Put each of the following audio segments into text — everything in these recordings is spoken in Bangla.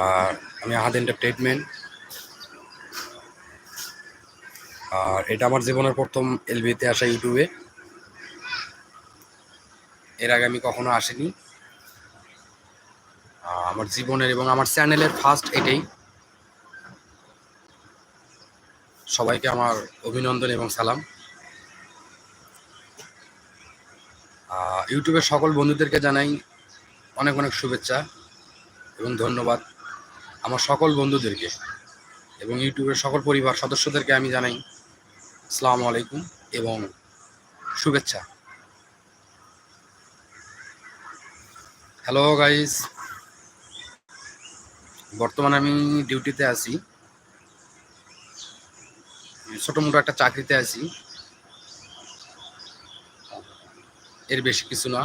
আর আমি আহাদ এন্টারটেনমেন্ট আর এটা আমার জীবনের প্রথম এলবিতে আসা ইউটিউবে। এর আগে আমি কখনো আসিনি। আমার জীবনের এবং আমার চ্যানেলের ফার্স্ট এটাই। সবাইকে আমার অভিনন্দন এবং সালাম। ইউটিউবের সকল বন্ধুদেরকে জানাই অনেক অনেক শুভেচ্ছা এবং ধন্যবাদ। আমার সকল বন্ধুদেরকে এবং ইউটিউবের সকল পরিবার সদস্যদেরকে আমি জানাই আসসালামু আলাইকুম এবং শুভেচ্ছা। হ্যালো গাইস বর্তমানে আমি ডিউটিতে আছি। ছোট মোটো একটা চাকরিতে আছি। এর বেশি কিছু না।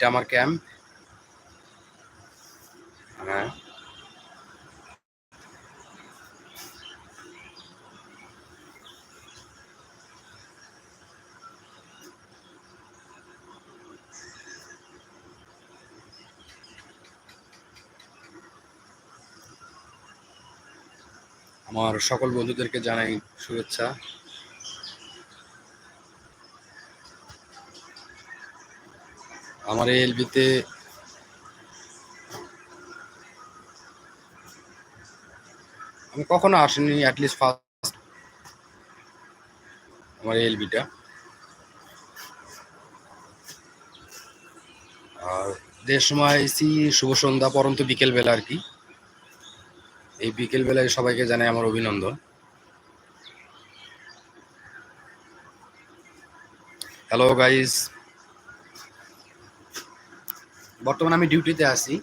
এটা আমার ক্যাম্প হ্যাঁ। আমার সকল বন্ধুদেরকে জানাই শুভেচ্ছা। আমার এই এলবিতে আমি কখনো আসিনি অ্যাটলিস্ট ফার্স্ট আমার এই এলবিটা আর যে সময় এসি, শুভ সন্ধ্যা, পরন্ত বিকেলবেলা আর কি। এই বিকেলবেলায় সবাইকে জানাই আমার অভিনন্দন। হ্যালো গাইস বর্তমানে আমি ডিউটিতে আছি।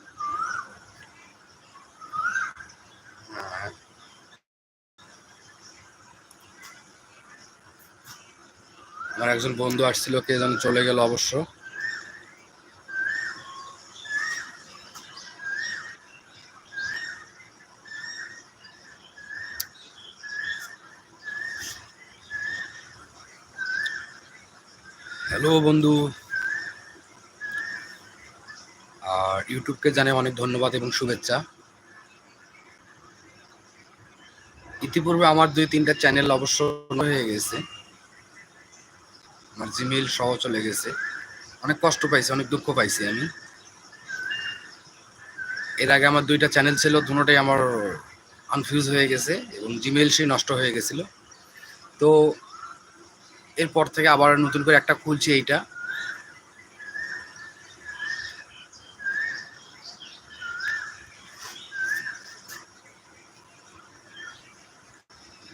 আমার একজন বন্ধু আসছিল, কে যেন চলে গেল অবশ্য। হ্যালো বন্ধু আর ইউটিউবকে জানাই অনেক ধন্যবাদ এবং শুভেচ্ছা। ইতিপূর্বে আমার দুই তিনটা চ্যানেল অবশ্য হয়ে গেছে। আমার জিমেইল সহ চলে গেছে। অনেক কষ্ট পাইছি, অনেক দুঃখ পাইছি আমি। এর আগে আমার দুইটা চ্যানেল ছিল দুটোটাই আমার আনফিউজ হয়ে গেছে এবং জিমেইল সেই নষ্ট হয়ে গেছিল। তো এরপর থেকে আবার নতুন করে একটা খুলছি এইটা।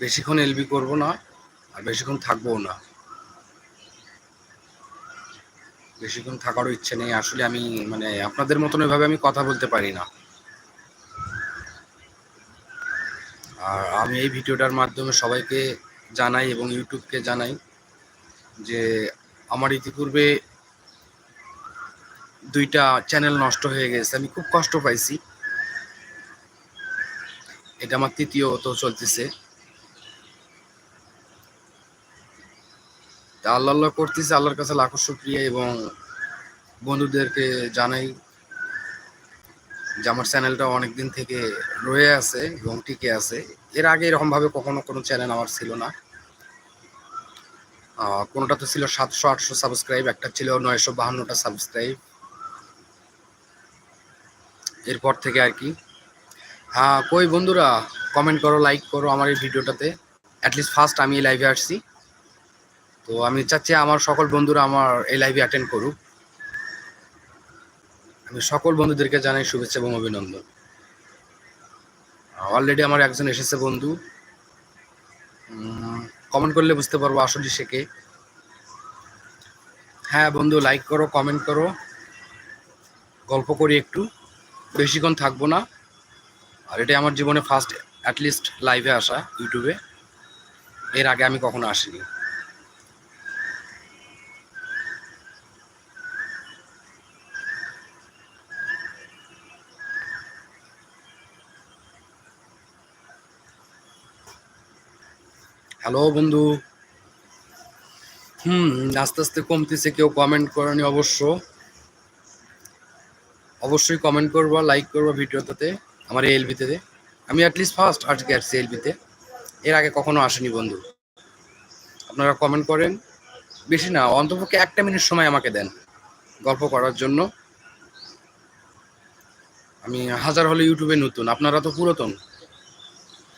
বেশিক্ষণ এলবি করব না, আর বেশিক্ষণ থাকবোও না। বেশিক্ষণ থাকারও ইচ্ছে নেই। আসলে আমি মানে আপনাদের মতন এভাবে আমি কথা বলতে পারি না। আর আমি এই ভিডিওটার মাধ্যমে সবাইকে জানাই এবং ইউটিউবকে জানাই যে, আমার ইতিপূর্বে দুইটা চ্যানেল নষ্ট হয়ে গেছে। আমি খুব কষ্ট পাইছি। এটা আমার তৃতীয়ত চলতেছে। আল্লাহ আল্লাহ করতেছে, আল্লাহর কাছে লাখো শুক্রিয়া এবং বন্ধুদেরকে জানাই যে আমার চ্যানেলটা অনেকদিন থেকে রয়ে আছে এবং টিকে আছে। এর আগে এরকমভাবে কখনো কোনো চ্যানেল আমার ছিল না। কোনোটা তো ছিল সাতশো, আটশো সাবস্ক্রাইব, একটা ছিল নয়শো বাহান্নটা সাবস্ক্রাইব। এরপর থেকে আর কি। হ্যাঁ কই বন্ধুরা কমেন্ট করো লাইক করো আমার এই ভিডিওটাতে। অ্যাটলিস্ট ফার্স্ট আমি লাইভে আসছি। তো আমি চাচ্ছি আমার সকল বন্ধুরা আমার এই লাইভে অ্যাটেন্ড করুক। আমি সকল বন্ধুদেরকে জানাই শুভেচ্ছা এবং অভিনন্দন। অলরেডি আমার একজন এসেছে বন্ধু। কমেন্ট করলে বুঝতে পারব আসলে সে কে। হ্যাঁ বন্ধু লাইক করো কমেন্ট করো। গল্প করি একটু। বেশিক্ষণ থাকব না। আর এটাই আমার জীবনে ফার্স্ট অ্যাটলিস্ট লাইভে আসা ইউটিউবে এর আগে আমি কখনো আসিনি। হ্যালো বন্ধু। হুম, আস্তে আস্তে কমতেছে, কেউ কমেন্ট করেনি অবশ্য। অবশ্যই কমেন্ট করব লাইক করব ভিডিওটাতে, আমার এলবিতে আমি অ্যাটলিস্ট ফার্স্ট আজকে আসছি এলবিতে এর আগে কখনো আসেনি বন্ধু। আপনারা কমেন্ট করেন। বেশি না, অন্তপক্ষে একটা মিনিট সময় আমাকে দেন গল্প করার জন্য। আমি হাজার হলে ইউটিউবে নতুন, আপনারা তো পুরাতন।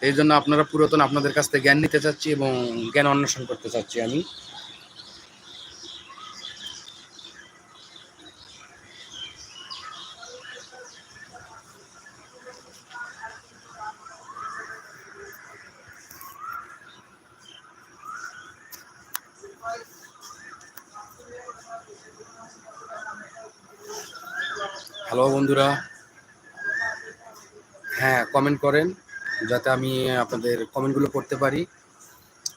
এই জন্য আপনারা পুরাতন আপনাদের কাছ থেকে জ্ঞান নিতে চাচ্ছি এবং জ্ঞান অন্বেষণ করতে চাচ্ছি আমি। হ্যালো বন্ধুরা হ্যাঁ কমেন্ট করেন। যাতে আমি আপনাদের কমেন্টগুলো পড়তে পারি,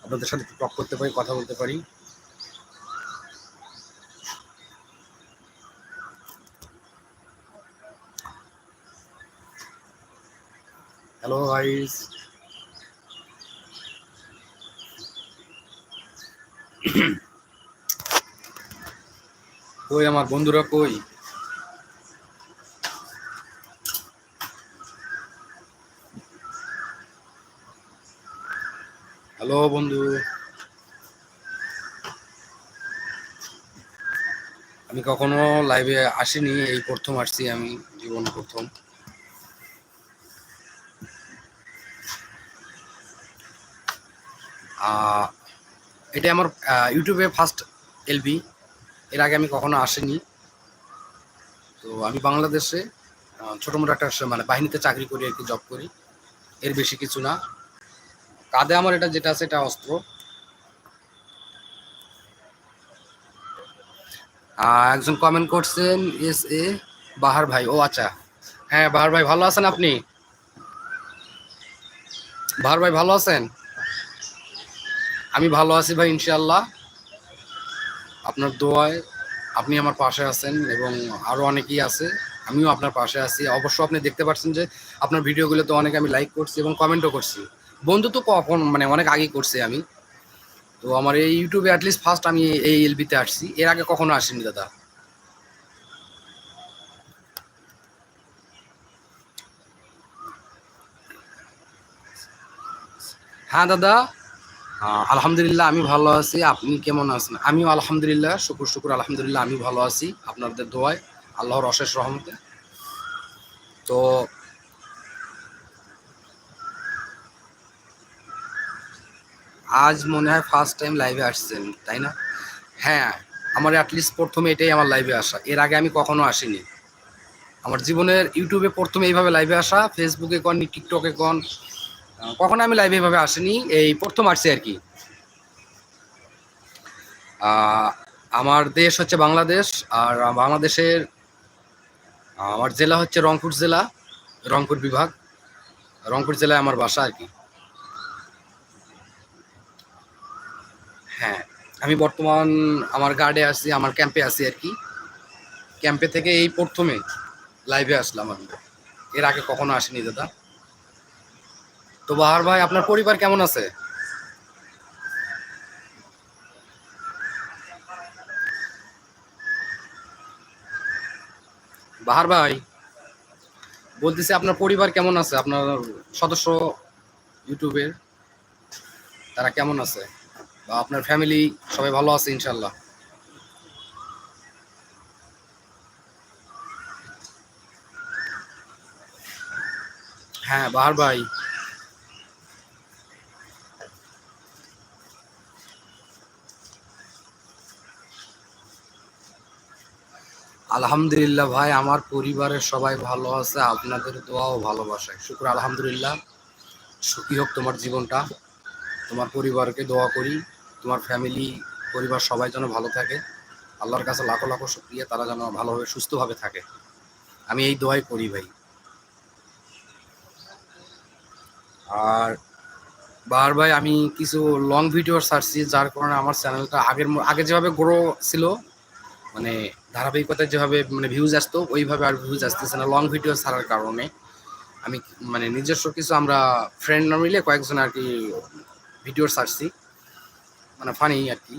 আপনাদের সাথে টক করতে পারি, কথা বলতে পারি। হ্যালো গাইস কই আমার বন্ধুরা কই? হ্যালো বন্ধু। আমি কখনো লাইভে আসিনি, এই প্রথম আসছি আমি, জীবন প্রথম। এটা আমার ইউটিউবে ফার্স্ট এলবি এর আগে আমি কখনো আসিনি। তো আমি বাংলাদেশে ছোটো মোটো একটা মানে বাহিনীতে চাকরি করি আর কি জব করি। এর বেশি কিছু না। কাঁধে আমার এটা যেটা আছে, এটা অস্ত্র। একজন কমেন্ট করছেন এস এ বাহার ভাই। ও আচ্ছা। হ্যাঁ বাহার ভাই, ভালো আছেন আপনি? বাহার ভাই, ভালো আছেন? আমি ভালো আছি ভাই, ইনশাআল্লাহ। আপনার দোয়ায় আপনি আমার পাশে আছেন এবং আরও অনেকেই আছে। আমিও আপনার পাশে আছি। অবশ্য আপনি দেখতে পাচ্ছেন যে আপনার ভিডিওগুলো তো অনেক আমি লাইক করছি এবং কমেন্টও করছি। বন্ধু তো কখন মানে অনেক আগেই করছি আমি। তো আমার এই ইউটিউবে অ্যাটলিস্ট ফার্স্ট আমি এই এলবিতে আসছি। এর আগে কখনো আসিনি দাদা। হ্যাঁ দাদা। আলহামদুলিল্লাহ আমি ভালো আছি। আপনি কেমন আছেন? আমিও আলহামদুলিল্লাহ, শুকুর শুকুর, আলহামদুলিল্লাহ, আমি ভালো আছি। আপনাদের দোয়ায়, আল্লাহর অশেষ রহমতে। তো আজ মনে হয় ফার্স্ট টাইম লাইভে আসছেন, তাই না? হ্যাঁ আমার অ্যাটলিস্ট প্রথমে এটাই আমার লাইভে আসা। এর আগে আমি কখনো আসিনি। আমার জীবনের ইউটিউবে প্রথমে এইভাবে লাইভে আসা ফেসবুকে কন টিকটকে কন কখনো আমি লাইভে এভাবে আসিনি। এই প্রথম আসছি আর কি। আমার দেশ হচ্ছে বাংলাদেশ, আর বাংলাদেশের, আমার জেলা হচ্ছে রংপুর জেলা, রংপুর বিভাগ। রংপুর জেলায় আমার বাসা আর কি। হ্যাঁ আমি বর্তমান আমার গার্ডে আছি, আমার ক্যাম্পে আছি আর কি। ক্যাম্পে থেকে এই প্রথমে লাইভে আসলাম আমি। এর আগে কখনো আসিনি দাদা। তো বাহার ভাই, আপনার পরিবার কেমন আছে? বাহার ভাই, বলতেছি আপনার পরিবার কেমন আছে? আপনার সদস্য, ইউটিউবের, তারা কেমন আছে? বা আপনার ফ্যামিলি সবাই ভালো আছে ইনশাল্লাহ হ্যাঁ বাহার ভাই। আলহামদুলিল্লাহ ভাই, আমার পরিবারের সবাই ভালো আছে, আপনাদের দোয়া ও ভালোবাসায়। শুক্র, আলহামদুলিল্লাহ। সুখী হোক তোমার জীবনটা। তোমার পরিবারকে দোয়া করি। তোমার ফ্যামিলি পরিবার সবাই যেন ভালো থাকে। আল্লাহর কাছে লাখো লাখো শুক্রিয়া, তারা যেন ভালোভাবে, সুস্থভাবে থাকে। আমি এই দোয়াই করি ভাই। আর বার ভাই, আমি কিছু লং ভিডিও ছাড়ছি, যার কারণে আমার চ্যানেলটা আগের আগে যেভাবে গ্রো ছিল মানে ধারাবাহিকতায় যেভাবে মানে ভিউজ আসতো, ওইভাবে আর ভিউজ আসতেছে না লং ভিডিও ছাড়ার কারণে। আমি মানে নিজস্ব কিছু আমরা ফ্রেন্ড না মিলে কয়েকজন আর কি ভিডিও ছাড়ছি। মানে ফানি আর কি।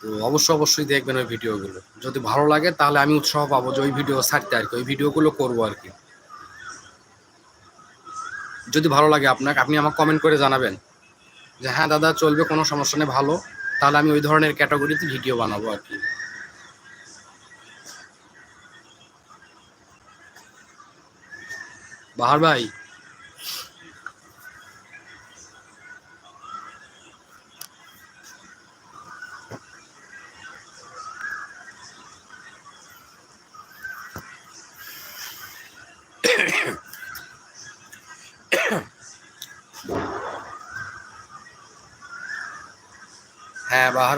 তো অবশ্যই অবশ্যই দেখবেন ওই ভিডিওগুলো। যদি ভালো লাগে তাহলে আমি উৎসাহ পাবো যে ওই ভিডিও ছাড়তে আর কি, ওই ভিডিওগুলো করব আর কি। যদি ভালো লাগে আপনাকে, আপনি আমাকে কমেন্ট করে জানাবেন যে হ্যাঁ দাদা, চলবে, কোনো সমস্যা নেই, ভালো। তাহলে আমি ওই ধরনের ক্যাটাগরিতে ভিডিও বানাবো আর কি। বাহার ভাই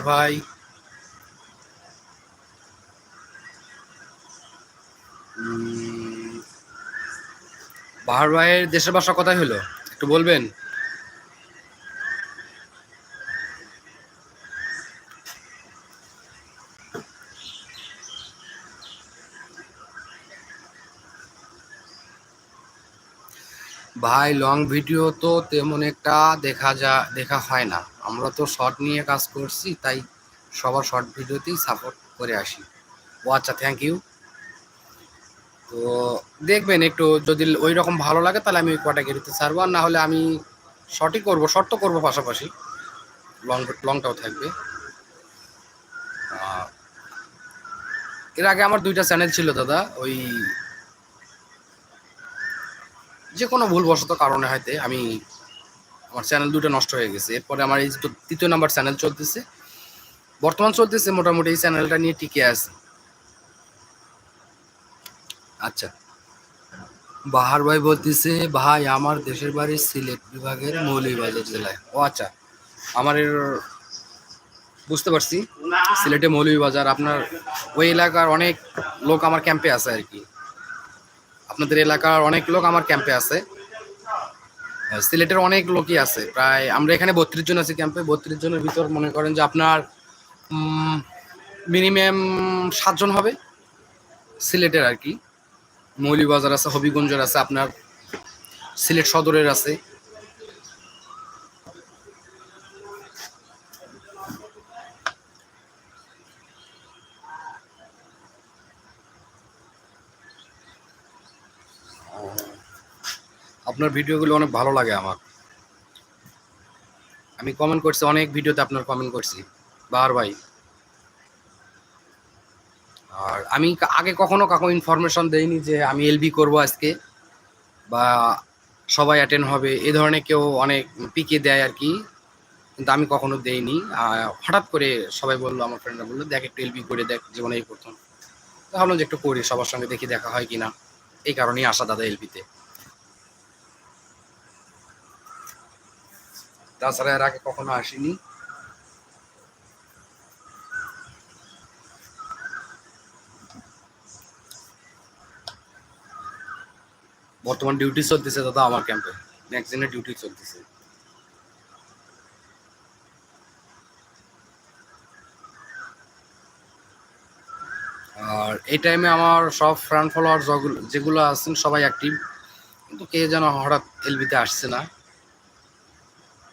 বাহার ভাই। বাহার ভাইয়ের দেশের বাসা কোথায় হলো? একটু বলবেন? ভাই লং ভিডিও তো তেমন একটা দেখা যা, দেখা হয় না। আমরা তো শর্ট নিয়ে কাজ করছি, তাই সবার শর্ট ভিডিওতেই সাপোর্ট করে আসি। ও আচ্ছা থ্যাংক ইউ তো দেখবেন একটু যদি ওই রকম ভালো লাগে, তাহলে আমি ওই ক্যাটাগরিতে ছাড়বো। আর না হলে আমি শর্টই করব শর্ট তো করব পাশাপাশি। লং লংটাও থাকবে। এর আগে আমার দুইটা চ্যানেল ছিল দাদা, ওই যে কোনো ভুলবশত কারণে হয়তো আমি আমার চ্যানেল দুটো নষ্ট হয়ে গেছে। এরপরে আমার এই তৃতীয় নাম্বার চ্যানেল চলতেছে। বর্তমান চলতেছে, মোটামুটি এই চ্যানেলটা নিয়ে টিকে আছে। আচ্ছা। বাহার ভাই বলতেছে, ভাই, আমার দেশের বাড়ি সিলেট বিভাগের মৌলভীবাজার জেলায়। ও আচ্ছা। আমার বুঝতে পারছি। সিলেটে মৌলভীবাজার, আপনার ওই এলাকার অনেক লোক আমার ক্যাম্পে আছে আর কি। আপনাদের এলাকার অনেক লোক আমার ক্যাম্পে আছে। সিলেটের অনেক লোকই আছে। প্রায় আমরা এখানে বত্রিশ জন আছি ক্যাম্পে বত্রিশ জনের ভিতর মনে করেন যে আপনার মিনিমাম সাতজন হবে সিলেটের আর কি। মৌলিবাজার আছে, হবিগঞ্জের আছে, আপনার সিলেট সদরের আছে। আপনার ভিডিওগুলো অনেক ভালো লাগে আমার। আমি কমেন্ট করছি, অনেক ভিডিওতে আপনার কমেন্ট করছি। বাহার ভাই। আর আমি আগে কখনো কাকো ইনফরমেশন দেইনি যে আমি এলবি করব আজকে বা সবাই অ্যাটেন্ড হবে, এ ধরনের কেউ অনেক পিকে দেয় আর কি। কিন্তু আমি কখনো দেইনি। হঠাৎ করে সবাই বলল, আমার ফ্রেন্ডরা বলল, দেখ একটু এলবি করে দেখ জীবনে এই প্রথম। ভাবলাম যে একটু করি, সবার সঙ্গে দেখি দেখা হয় কিনা। এই কারণেই আসা দাদা এলবিতে তাছাড়া এর আগে কখনো আসিনি। বর্তমান ডিউটি চলতেছে দাদা আমার ক্যাম্পে ম্যাগজিনের ডিউটি চলতেছে। আর এই টাইমে আমার সব ফ্রেন্ড ফলোয়ার যেগুলো আছেন সবাই অ্যাক্টিভ কিন্তু কে যেন হঠাৎ এলবিতে আসছে না।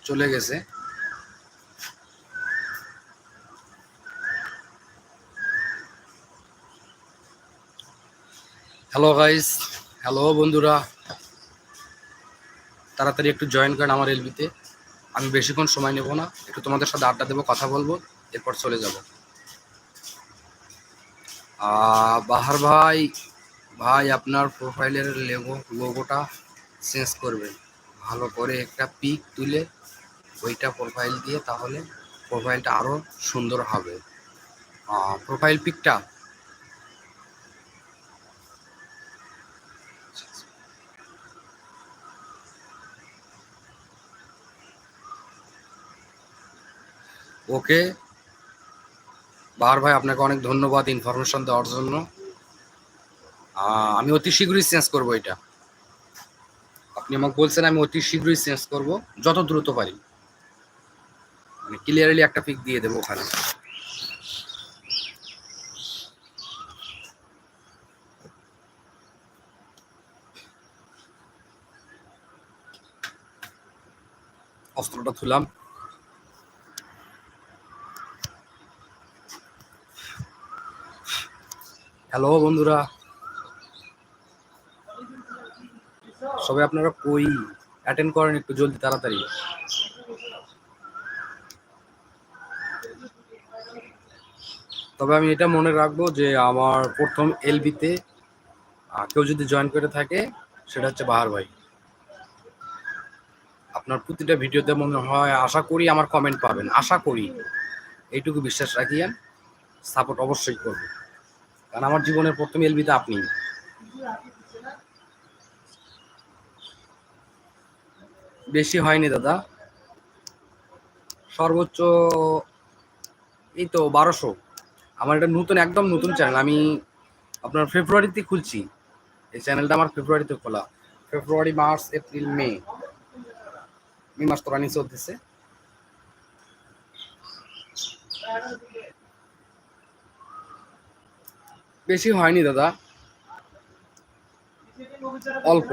চলে গেছে। হ্যালো গাইস হ্যালো বন্ধুরা। তাড়াতাড়ি একটু জয়েন করেন আমার এলবিতে আমি বেশিক্ষণ সময় নেব না, একটু তোমাদের সাথে আড্ডা দেবো, কথা বলব, এরপর চলে যাব। বাহার ভাই ভাই আপনার প্রোফাইলের লেগো লোগোটা চেঞ্জ করবেন। ভালো করে একটা পিক তুলে ওইটা প্রোফাইল দিয়ে তাহলে প্রোফাইলটা আরও সুন্দর হবে। প্রোফাইল পিকটা ওকে। বাহার ভাই আপনাকে অনেক ধন্যবাদ ইনফরমেশন দেওয়ার জন্য। আমি অতি শীঘ্রই চেঞ্জ করব এটা। আপনি আমাকে বলছেন আমি অতি শীঘ্রই চেঞ্জ করব, যত দ্রুত পারি। ক্লিয়ারলি একটা পিক দিয়ে দেবো ওখানে। অস্ত্রটা হ্যালো বন্ধুরা। সবাই আপনারা কই? অ্যাটেন্ড করেন একটু জলদি, তাড়াতাড়ি। তবে আমি এটা মনে রাখব যে আমার প্রথম এলবিতে কেউ যদি জয়েন করে থাকে, সেটা হচ্ছে বাহার ভাই। আপনার প্রতিটা ভিডিওতে মনে হয়, আশা করি আমার কমেন্ট পাবেন। আশা করি। এইটুকু বিশ্বাস রাখিয়েন। সাপোর্ট অবশ্যই করবে। কারণ আমার জীবনের প্রথম এলবিতে আপনি। বেশি হয়নি দাদা। সর্বোচ্চ, এই তো বারোশো। আমার এটা নতুন, একদম নতুন চ্যানেল আমি আপনার ফেব্রুয়ারিতে খুলছি। এই চ্যানেলটা আমার ফেব্রুয়ারিতে খোলা। ফেব্রুয়ারি, মার্চ, এপ্রিল, মে। মে মাস তো রানিং চলতেছে। বেশি হয়নি দাদা। অল্প।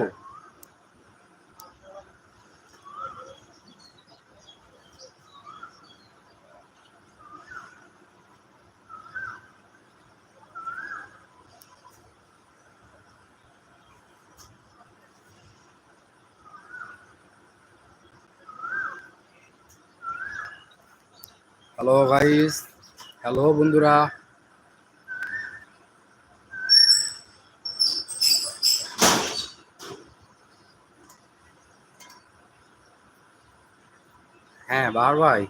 হ্যালো গাইস হ্যালো বন্ধুরা। হ্যাঁ বার ভাই।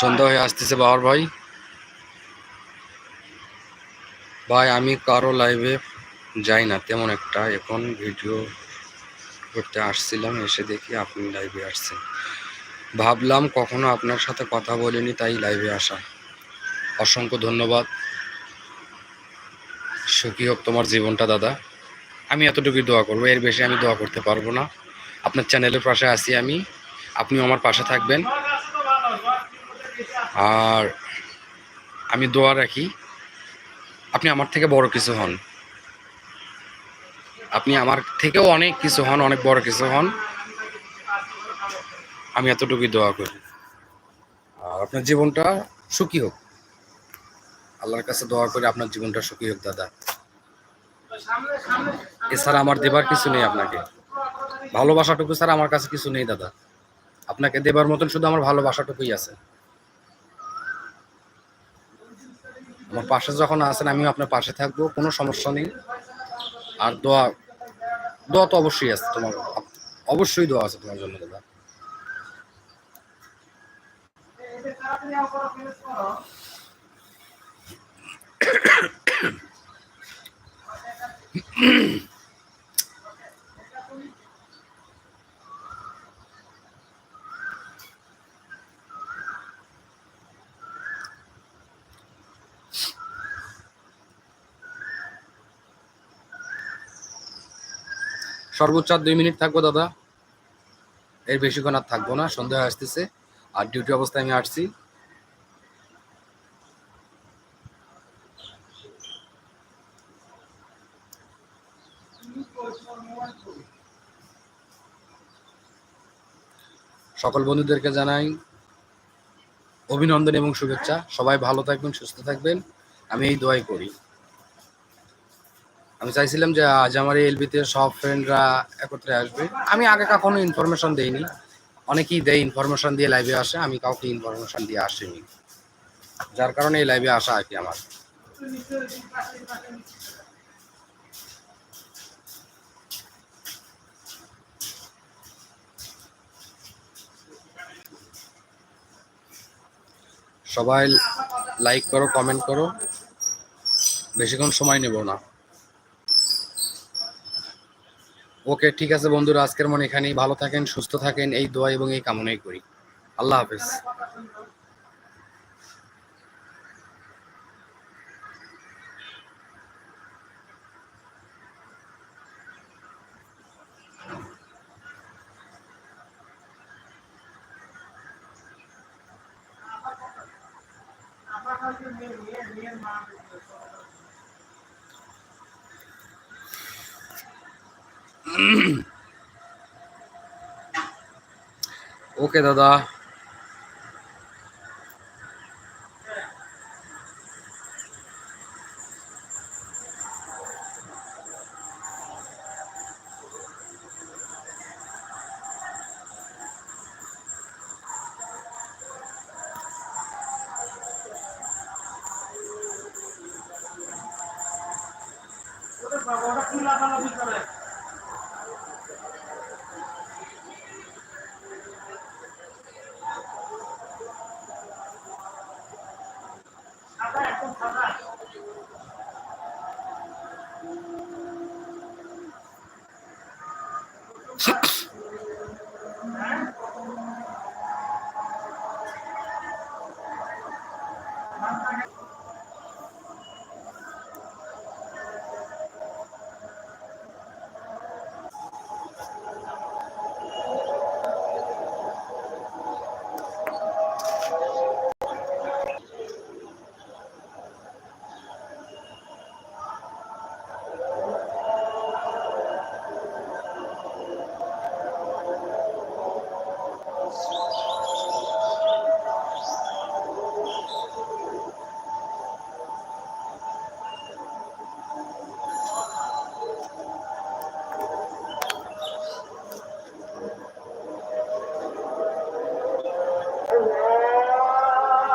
সন্ধ্যা হয়ে আসতেছে বাবার ভাই। ভাই, আমি কারও লাইভে যাই না, তেমন একটা। এখন ভিডিও করতে আসছিলাম, এসে দেখি আপনি লাইভে আসছেন। ভাবলাম কখনো আপনার সাথে কথা বলিনি, তাই লাইভে আসা। অসংখ্য ধন্যবাদ। সুখী হোক তোমার জীবনটা, দাদা। আমি এতটুকুই দোয়া করব, এর বেশি আমি দোয়া করতে পারব না। আপনার চ্যানেলের পাশে আসি আমি। আপনিও আমার পাশে থাকবেন। আর আমি দোয়া রাখি, আপনি আমার থেকে বড় কিছু হন। আপনি আমার থেকেও অনেক কিছু হন, অনেক বড় কিছু হন। আমি এতটুকুই দোয়া করি। আর আপনার জীবনটা সুখী হোক। আল্লাহর কাছে দোয়া করি আপনার জীবনটা সুখী হোক, দাদা। এছাড়া আমার দেবার কিছু নেই আপনাকে। ভালোবাসাটুকু স্যার আমার কাছে কিছু নেই, দাদা। আপনাকে দেবার মতন শুধু আমার ভালোবাসাটুকুই আছে। আমার পাশে যখন আছেন, আমিও আপনার পাশে থাকব, কোনো সমস্যা নেই। আর দোয়া দোয়া তো অবশ্যই আছে তোমার, অবশ্যই দোয়া আছে তোমার জন্য, দাদা। সর্বোচ্চ আর দুই মিনিট থাকব দাদা। এর বেশিক্ষণ আর থাকব না, সন্ধ্যা হয়ে আসতেছে। আর ডিউটি অবস্থায় আমি আসছি। সকল বন্ধুদেরকে জানাই অভিনন্দন এবং শুভেচ্ছা। সবাই ভালো থাকবেন, সুস্থ থাকবেন। আমি এই দোয়াই করি। আমি চাইছিলাম যে আজ আমার এলবিতে সব ফ্রেন্ডরা একত্রে আসবে। আমি আগে কখনো ইনফরমেশন দেইনি। অনেকেই দেয় ইনফরমেশন দিয়ে লাইভে আসে, আমি কাউকে ইনফরমেশন দিয়ে আসিনি। যার কারণে এই লাইভে আসা আর কি আমার। সবাই লাইক করো কমেন্ট করো। বেশিক্ষণ সময় নেব না। ওকে, ঠিক আছে বন্ধুরা, আজকের মনে এখানেই। ভালো থাকেন, সুস্থ থাকেন, এই দোয়া এবং এই কামনাই করি। আল্লাহ হাফেজ। ওকে দাদা